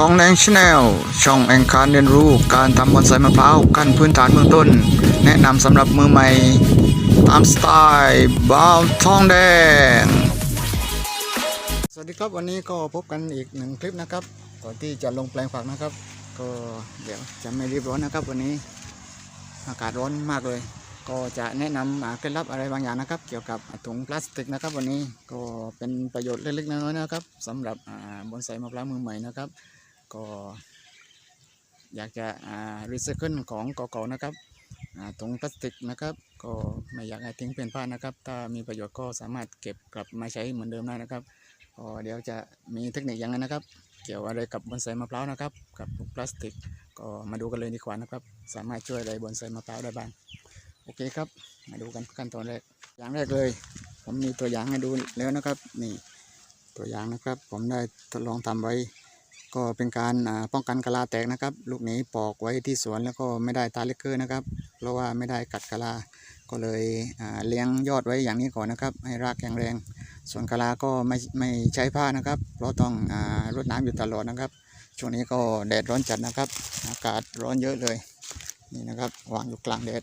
ทองแดงชาแนลช่องแองการเรียนรู้การทำบอนไซมะพร้าวขั้นพื้นฐานเบื้องต้น แนะนำสำหรับมือใหม่ ตามสไตล์บ่าวทองแดง สวัสดีครับวันนี้ก็พบกันอีกหนึ่งคลิปนะครับ ก่อนที่จะลงแปลงผักนะครับ ก็เดี๋ยวจะไม่รีบร้อนนะครับ วันนี้อากาศร้อนมากเลย ก็จะแนะนำเคล็ดลับอะไรบางอย่างนะครับ เกี่ยวกับถุงพลาสติกนะครับ วันนี้ก็เป็นประโยชน์เล็กๆน้อยๆนะครับสำหรับบอนไซมะพร้าวมือใหม่นะครับ ก็อยากจะรีไซเคิลของเก่าๆนะครับถุงพลาสติกนะครับ ก็ไม่อยากให้ทิ้งเป็นผ้านะครับ ถ้ามีประโยชน์ก็สามารถเก็บกลับมาใช้เหมือนเดิมได้นะครับก็เดี๋ยวจะมีเทคนิคยังไงนะครับ เกี่ยวอะไรกับบอนไซมะพร้าวนะครับ กับถุงพลาสติก ก็มาดูกันเลยดีกว่านะครับ สามารถช่วยอะไรบอนไซมะพร้าวได้บ้าง โอเคครับ มาดูกันขั้นตอนแรก อย่างแรกเลย ผมมีตัวอย่างให้ดูแล้วนะครับ นี่ตัวอย่างนะครับ ผมได้ทดลองทำไว้ ก็เป็นการป้องกันกะลาแตกนะครับ ลูกนี้ปอกไว้ที่สวนแล้วก็ไม่ได้ตาเลกเกอร์นะครับ เพราะว่าไม่ได้กัดกะลา ก็เลยเลี้ยงยอดไว้อย่างนี้ก่อนนะครับ ให้รากแข็งแรง ส่วนกะลาก็ไม่ไม่ใช้ผ้านะครับ เพราะต้องอรดน้ำอยู่ตลอดนะครับ ช่วงนี้ก็แดดร้อนจัดนะครับ อากาศร้อนเยอะเลย นี่นะครับวางอยู่กลางแดด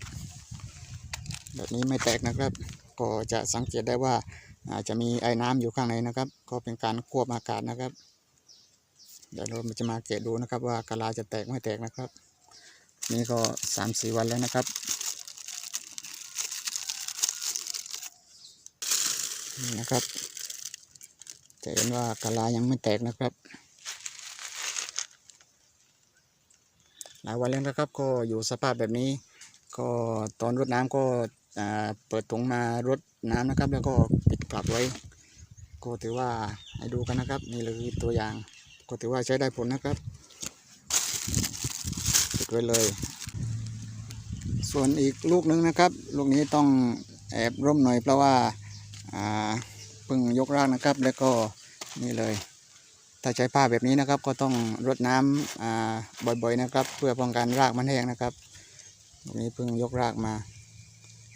แบบนี้ไม่แตกนะครับ ก็จะสังเกตได้ว่าอาจจะมีไอ้น้ำอยู่ข้างในนะครับ ก็เป็นการควบอากาศนะครับ เดี๋ยวเราจะมาเกะดูนะครับ ว่ากะลาจะแตกไม่แตกนะครับ นี่ก็สามสี่วันแล้วนะครับนี่นะครับ จะเห็นว่ากะลายังไม่แตกนะครับ หลายวันแล้วนะครับ ก็อยู่สภาพแบบนี้ ก็ตอนรดน้ำก็อ่าเปิดถุงมารดน้ำนะครับ แล้วก็ปิดกลับไว้ ก็ถือว่าให้ดูกันนะครับ นี่เลยตัวอย่าง ก็ถือว่าใช้ได้ผลนะครับปิดไว้เลย ส่วนอีกลูกหนึงนะครับ ลูกนี้ต้องแอบร่มหน่อยเพราะว่าเพิ่งยกรากนะครับ แล้วก็นี่เลย ถ้าใช้ผ้าแบบนี้นะครับ ก็ต้องรดน้ำอ่าบ่อยๆนะครับ เพื่อป้องกันรากมันแห้งนะครับตรงนี้เพิ่งยกรากมา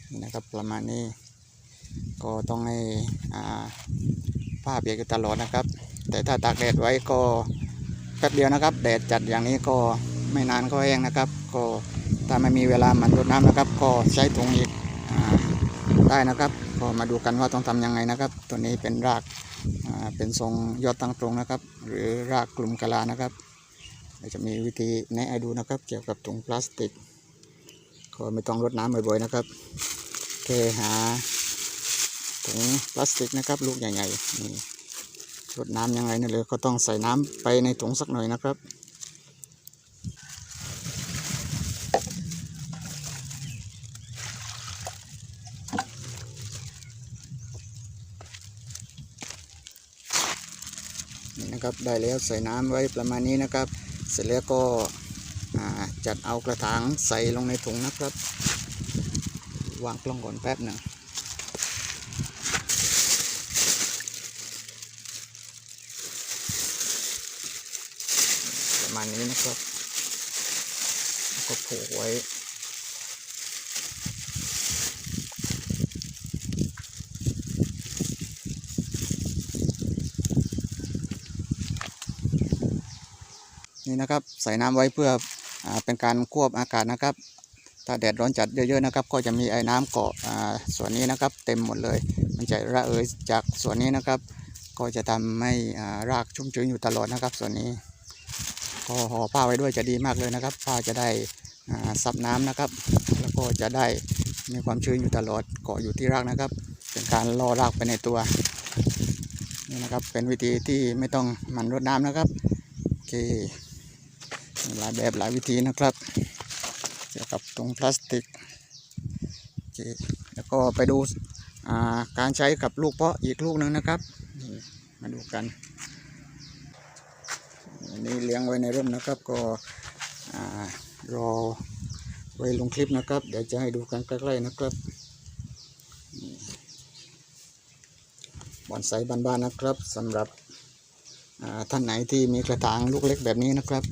นี่นะครับประมาณนี้ ก็ต้องให้ผ้าเปียกอยู่ตลอดนะครับ แต่ถ้าตากแดดไว้ก็แป๊บเดียวนะครับ แดดจัดอย่างนี้ก็ไม่นานก็แห้งนะครับ ก็ถ้าไม่มีเวลาหมันรดน้ำนะครับ ก็ใช้ถุงอีกอได้นะครับ ก็มาดูกันว่าต้องทำยังไงนะครับ ตัวนี้เป็นรากเป็นทรงยอดตั้งตรงนะครับ หรือรากกลุ่มกะลานะครับจะมีวิธีแนะให้ดูนะครับ เกี่ยวกับถุงพลาสติกก็ไม่ต้องรดน้ำบ่อยๆนะครับแค่หาถุงพลาสติกนะครับ ลูกใหญ่ๆนี่ รดน้ำยังไงนี่เลยก็ต้องใส่น้ำไปในถุงสักหน่อยนะครับนี่นะครับได้แล้วใส่น้ำไว้ประมาณนี้นะครับ เสร็จแล้วก็จัดเอากระถางใส่ลงในถุงนะครับ วางกล้องก่อนแป๊บหนึ่งประ มาณนี้นะครับก็ผูกไว้นี่นะครับใส่น้ำไว้เพื่ออเป็นการควบอากาศนะครับ ถ้าแดดร้อนจัดเยอะๆนะครับ ก็จะมีไอ้น้ำเกาะส่วนนี้นะครับ เต็มหมดเลย มันจะระเอยจากส่วนนี้นะครับ ก็จะทำให้รากชุ่มชื้นอยู่ตลอดนะครับ ส่วนนี้ ก็ห่อผ้าไว้ด้วยจะดีมากเลยนะครับผ้าจะได้ซับน้ำนะครับ แล้วก็จะได้มีความชื้นอยู่ตลอดเกาะอยู่ที่รากนะครับ เป็นการล่อรากไปในตัวนี่นะครับเป็นวิธีที่ไม่ต้องมันรดน้ำนะครับโอเคหลายแบบหลายวิธีนะครับ เกี่ยวกับถุงพลาสติกโอเคแล้วก็ไปดูการใช้กับลูกเพาะอีกลูกหนึ่งนะครับ มาดูกัน อันนี้เลี้ยงไว้ในร่มนะครับ ก็รอไว้ลงคลิปนะครับ เดี๋ยวจะให้ดูกันใกล้ๆนะครับบอนไซบ้านๆนะครับสำหรับท่านไหนที่มีกระถางลูกเล็กแบบนี้นะครับ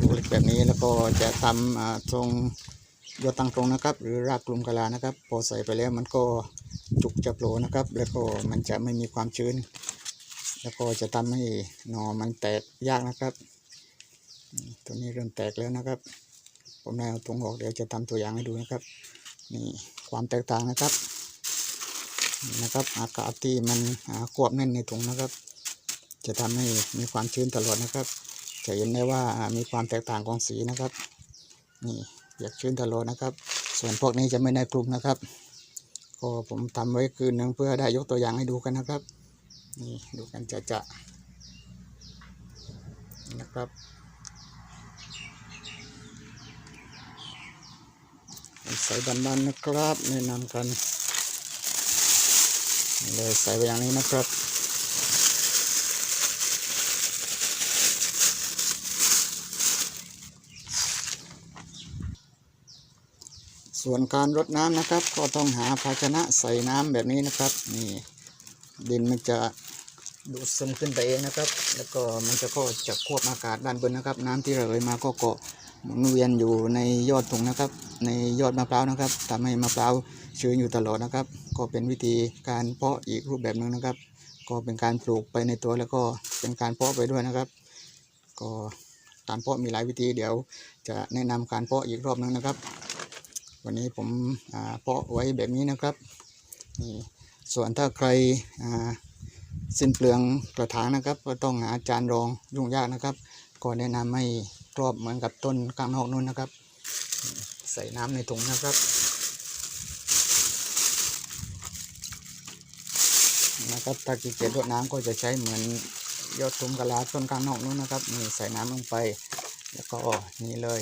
ลูกเล็กแบบนี้แล้วก็จะทำทรงยอดตั้งตรงนะครับ หรือรากกลุ่มกะลานะครับ พอใส่ไปแล้วมันก็จุกจะโผล่นะครับ แล้วก็มันจะไม่มีความชื้น แล้วก็จะทำให้หนอมันแตกยากนะครับตัวนี้เริ่มแตกแล้วนะครับ ผมได้เอาตรงออกเดี๋ยวจะทำตัวอย่างให้ดูนะครับนี่ความแตกต่างนะครับนะครับ อากาศที่มันอ่าควบแน่นในถุงนะครับ จะทำให้มีความชื้นตลอดนะครับ จะเห็นได้ว่ามีความแตกต่างของสีนะครับ นี่เปียกชื้นตลอดนะครับ ส่วนพวกนี้จะไม่ได้คลุมนะครับก็ผมทำไว้คืนหนึ่งเพื่อได้ยกตัวอย่างให้ดูกันนะครับ นี่ดูกันจะจะนี่นะครับใส่บันๆนะครับแนะนำกันเลยใส่ไปอย่างนี้นะครับส่วนการรดน้ำนะครับ ก็ต้องหาภาชนะใส่น้ำแบบนี้นะครับ นี่ดินมันจะ ดูดซึมขึ้นไปเองนะครับ แล้วก็มันจะก็จะควบอากาศด้านบนนะครับ น้ำที่ระเหยมาก็เกาะหมุนเวียนอยู่ในยอดถุงนะครับ ในยอดมะพร้าวนะครับทำให้มะพร้าวชื้นอยู่ตลอดนะครับ ก็เป็นวิธีการเพาะอีกรูปแบบหนึ่งนะครับ ก็เป็นการปลูกไปในตัวแล้วก็เป็นการเพาะไปด้วยนะครับ ก็การเพาะมีหลายวิธีเดี๋ยว จะแนะนำการเพาะอีกรอบหนึงนะครับ วันนี้ผมเพาะไว้แบบนี้นะครับนี่ส่วนถ้าใครอ่า สิ้นเปลืองกระถางนะครับ ก็ต้องหาจานรองยุ่งยากนะครับ ก็แนะนำให้ครอบเหมือนกับต้นกลางนอกนู้นนะครับ ใส่น้ำในถุงนะครับนะครับถ้าขี้เกียจรดน้ำก็จะใช้เหมือนยอดทุมกะลาต้นกลางนอกนู้นนะครับนี่ใส่น้ำลงไป แล้วก็นี่เลย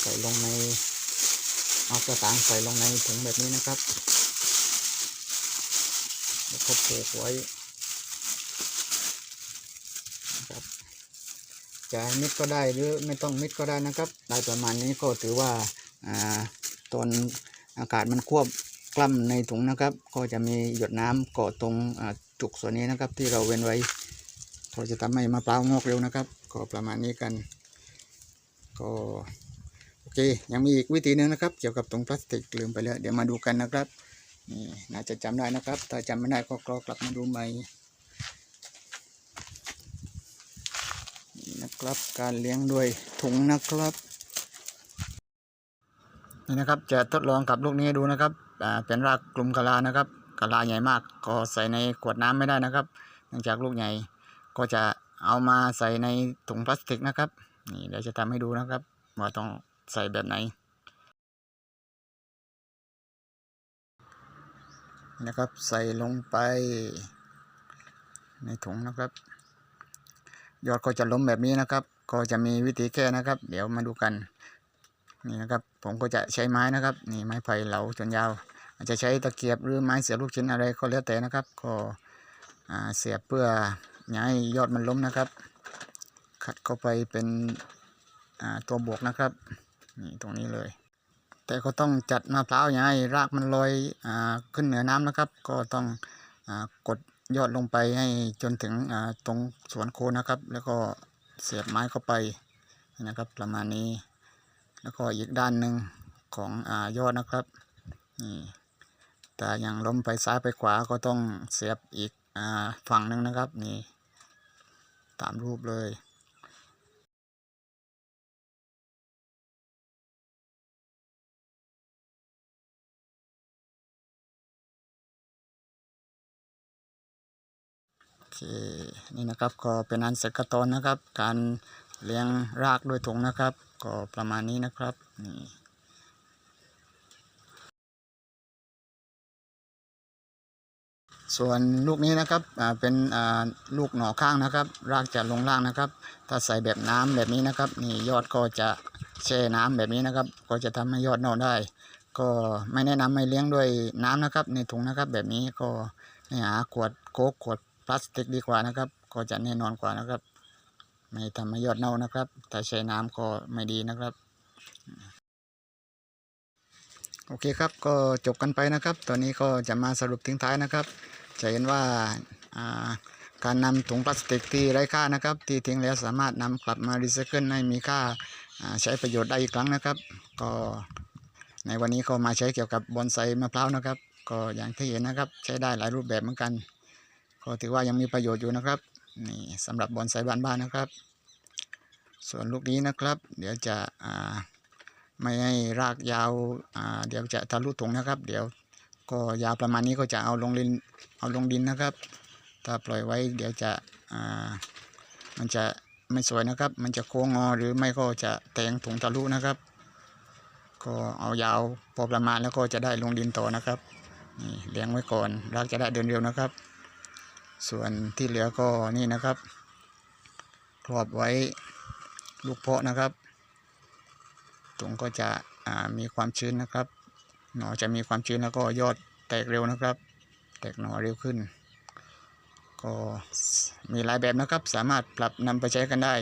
ใส่ลงในเอากระถางใส่ลงในถุงแบบนี้นะครับแล้วก็ผูกไว้ นะครับจะมิดก็ได้หรือไม่ต้องมิดก็ได้นะครับได้ประมาณนี้ก็ถือว่าอ่าตอนอากาศมันควบกล้ำในถุงนะครับ ก็จะมีหยดน้ำเกาะตรงจุกส่วนนี้นะครับ ที่เราเว้นไว้ก็จะทำให้มะพร้าวงอกเร็วนะครับ ก็ประมาณนี้กันก็โอเคยังมีอีกวิธีหนึ่งนะครับ เกี่ยวกับถุงพลาสติกลืมไปแล้วเดี๋ยวมาดูกันนะครับนี่น่าจะจำได้นะครับ ถ้าจำไม่ได้ก็กลับมาดูใหม่นี่นะ ครับการเลี้ยงด้วยถุงนะครับนี่นะครับจะทดลองกับลูกนี้ดูนะครับเป็นรากกลุ่มกะลานะครับกะลาใหญ่มากก็ใส่ในขวดน้ำไม่ได้นะครับ เนื่องจากลูกใหญ่ก็จะเอามาใส่ในถุงพลาสติกนะครับนี่เดี๋ยวจะทำให้ดูนะครับว่าต้องใส่แบบไหนนะครับใส่ลงไปในถุงนะครับ ยอดก็จะล้มแบบนี้นะครับ ก็จะมีวิธีแก้นะครับ เดี๋ยวมาดูกัน นี่นะครับ ผมก็จะใช้ไม้นะครับ นี่ไม้ไผ่เหลาจนยาว อาจจะใช้ตะเกียบหรือไม้เสียบลูกชิ้นอะไรก็แล้วแต่นะครับ ก็เสียบเพื่อย่าให้ยอดมันล้มนะครับ ขัดเข้าไปเป็นตัวบวกนะครับ นี่ตรงนี้เลย แต่ก็ต้องจัดมะพร้าวย่าให้รากมันลอยอขึ้นเหนือน้ำนะครับ ก็ต้อง กดยอดลงไปให้จนถึงตรงสวนโคนนะครับ แล้วก็เสียบไม้เข้าไปนะครับประมาณนี้ แล้วก็อีกด้านหนึ่งของอยอดนะครับนี่แต่อย่างล้มไปซ้ายไปขวาก็ต้องเสียบอีกอฝั่งหนึ่งนะครับนี่ตามรูปเลย นี่นะครับก็เป็นอันเสร็จขั้นตอนนะครับ การเลี้ยงรากด้วยถุงนะครับ ก็ประมาณนี้นะครับนี่ส่วนลูกนี้นะครับเป็นลูกหน่อข้างนะครับ รากจะลงล่างนะครับ ถ้าใส่แบบน้ำแบบนี้นะครับ นี่ยอดก็จะแช่น้ำแบบนี้นะครับ ก็จะทำให้ยอดเน่าได้ ก็ไม่แนะนำให้เลี้ยงด้วยน้ำนะครับ ในถุงนะครับ แบบนี้ก็หาขวดโค้กขวด พลาสติกดีกว่านะครับ ก็จะแน่นอนกว่านะครับ ไม่ทำให้ยอดเน่านะครับ ถ้าใช้น้ำก็ไม่ดีนะครับ โอเคครับก็จบกันไปนะครับ ตอนนี้ก็จะมาสรุปทิ้งท้ายนะครับ จะเห็นว่าการนำถุงพลาสติกที่ไร้ค่านะครับ ที่ทิ้งแล้วสามารถนำกลับมารีไซเคิลให้มีค่าใช้ประโยชน์ได้อีกครั้งนะครับ ก็ในวันนี้ก็มาใช้เกี่ยวกับบอนไซมะพร้าวนะครับ ก็อย่างที่เห็นนะครับ ใช้ได้หลายรูปแบบเหมือนกัน ก็ถือว่ายังมีประโยชน์อยู่นะครับนี่สำหรับบอนไซบ้านๆนนะครับ ส่วนลูกนี้นะครับ เดี๋ยวจะไม่ให้รากยาวาเดี๋ยวจะทะลุถุงนะครับ เดี๋ยวก็ยาวประมาณนี้ก็จะเอาลงดินเอาลงดินนะครับ ถ้าปล่อยไว้เดี๋ยวจะมันจะไม่สวยนะครับ มันจะโค้งงอหรือไม่ก็จะแทงถุงทะลุนะครับ ก็เอายาวพอประมาณแล้วก็จะได้ลงดินต่อนะครับนี่เลี้ยงไว้ก่อนรากจะได้เดินเร็วนะครับ ส่วนที่เหลือก็นี่นะครับ ครอบไว้ลูกเพาะนะครับถุงก็จะมีความชื้นนะครับ หน่อจะมีความชื้นแล้วก็ยอดแตกเร็วนะครับ แตกหน่อเร็วขึ้น ก็มีหลายแบบนะครับ สามารถปรับนำไปใช้กันได้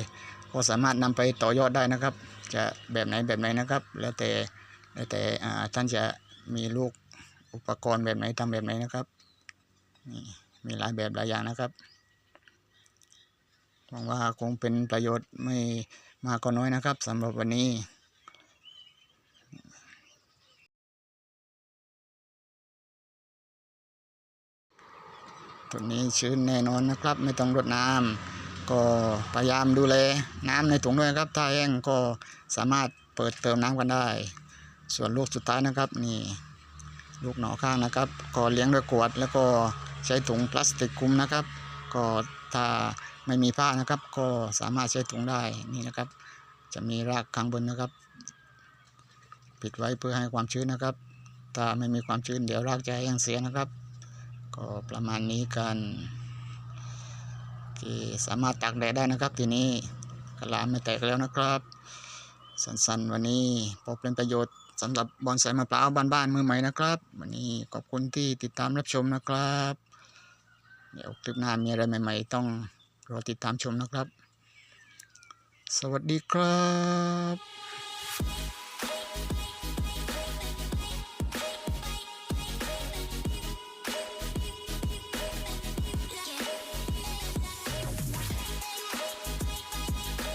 ก็สามารถนำไปต่อยอดได้นะครับ จะแบบไหนแบบไหนนะครับ แล้วแต่แล้วแต่ท่านจะมีลูกอุปกรณ์แบบไหนทำแบบไหนนะครับนี่ มีหลายแบบหลายอย่างนะครับหวังว่าคงเป็นประโยชน์ไม่มากก็น้อยนะครับสำหรับวันนี้ตัวนี้ชื้นแน่นอนนะครับ ไม่ต้องรดน้ำก็พยายามดูแลน้ำในถุงด้วยครับ ถ้าแห้งก็สามารถเปิดเติมน้ำกันได้ ส่วนลูกสุดท้ายนะครับนี่ลูกหนอข้างนะครับ ก็เลี้ยงด้วยขวดแล้วก็ ใช้ถุงพลาสติกคุมนะครับ ก็ถ้าไม่มีผ้านะครับ ก็สามารถใช้ถุงได้นี่นะครับ จะมีรากข้างบนนะครับ ปิดไว้เพื่อให้ความชื้นนะครับ ถ้าไม่มีความชื้นเดี๋ยวรากจะแห้งเสียนะครับ ก็ประมาณนี้กันที่สามารถตากแดดได้นะครับ ทีนี้กระลาไม่แตกแล้วนะครับสั้นๆวันนี้พอเป็นประโยชน์สำหรับบอนไซมะพร้าวบ้านๆมือใหม่นะครับ วันนี้ขอบคุณที่ติดตามรับชมนะครับ เดี๋ยวคลิปหน้ามีอะไรใหม่ ๆ ต้องรอติดตามชมนะครับ สวัสดีครับ